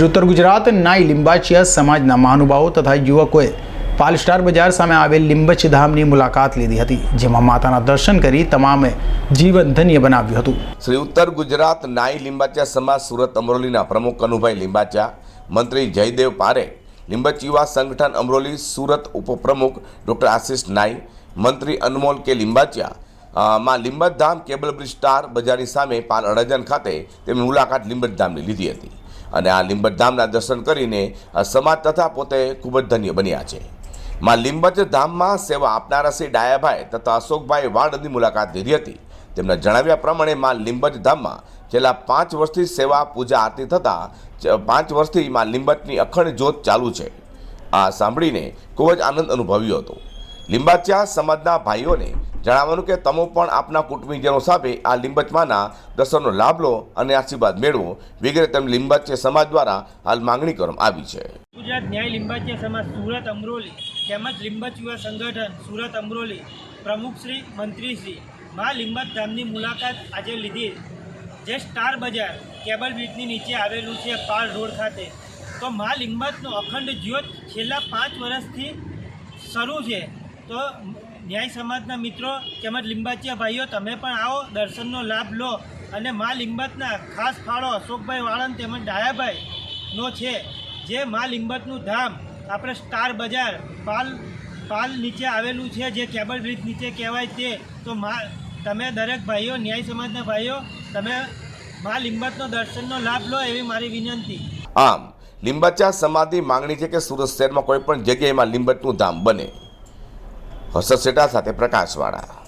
શ્રી ઉત્તર ગુજરાત નાઈ લિંબાચિયા સમાજના મહાનુભાવો તથા યુવકોએ પાલ સ્ટાર બજાર સામે આવેલ લિંબચ ધામની મુલાકાત લીધી હતી, જેમાં માતાના દર્શન કરી તમામે જીવન ધન્ય બનાવ્યું હતું. શ્રી ઉત્તર ગુજરાત નાઈ લિંબાચિયા સમાજ સુરત અમરોલીના પ્રમુખ કનુભાઈ લિંબાચિયા, મંત્રી જયદેવ પારે, લિંબચ યુવા સંગઠન અમરોલી સુરત ઉપપ્રમુખ ડૉક્ટર આશિષ નાઈ, મંત્રી અનમોલ કે લિંબાચિયા માં Limbach Dham cable bridge star બજારની સામે પાલ અડજન ખાતે તેમની મુલાકાત લીંબચ ધામની લીધી હતી. અને આ લીંબતધામના દર્શન કરીને સમાજ તથા પોતે ખૂબ જ ધન્ય બન્યા છે. માં લીંબચ ધામમાં સેવા આપનારા શ્રી ડાયાભાઈ તથા અશોકભાઈ વાડની મુલાકાત લીધી હતી. તેમના જણાવ્યા પ્રમાણે માં લીંબચ ધામમાં છેલ્લા પાંચ વર્ષથી સેવા, પૂજા, આરતી થતાં પાંચ વર્ષથી માં લીંબચની અખંડ જ્યોત ચાલુ છે. આ સાંભળીને ખૂબ જ આનંદ અનુભવ્યો હતો. લીંબાચા સમાજના ભાઈઓને જણાવવાનું કે તમે પણ આપના કુટુંબીજનો સાથે આ લીંબચમાંના દર્શનનો લાભ લો અને આશીર્વાદ મેળવો વગેરે તેમ લીંબાચે સમાજ દ્વારા હાલ માંગણી કરવામાં આવી છે. ગુજરાત ન્યાય લિંબાચ્ય સમાજ સુરત અમરોલી તેમજ લિંબચ યુવા સંગઠન સુરત અમરોલી પ્રમુખશ્રી મંત્રીશ્રી મા લિંબત ધામની મુલાકાત આજે લીધી. જે સ્ટાર બજાર કેબલ બ્રિજની નીચે આવેલું છે પાલ રોડ ખાતે. તો મા લિંબતનો અખંડ જ્યોત છેલ્લા પાંચ વર્ષથી શરૂ છે. તો ન્યાય સમાજના મિત્રો તેમજ લિંબાચીયા ભાઈઓ, તમે પણ આવો, દર્શનનો લાભ લો. અને મા લિંબતના ખાસ ફાળો અશોકભાઈ વાળંદ તેમજ ડાયાભાઈનો છે. જે મા લિંબતનું ધામ, આપણે સ્ટાર બજાર, પાલ પાલ નીચે આવેલું છે, જે કેબલ બ્રિજ નીચે કહેવાય તે. તો મા, તમે દરેક ભાઈઓ, ન્યાય સમાજના ભાઈઓ, તમે મા લિંબતનો દર્શનનો લાભ લો એવી મારી વિનંતી. આમ, લીંબાચા સમાજની માંગણી છે કે સુરત શહેરમાં કોઈ પણ જગ્યાએમાં લિંબતનું ધામ બને. હર્ષદ સેટા સાથે પ્રકાશવાળા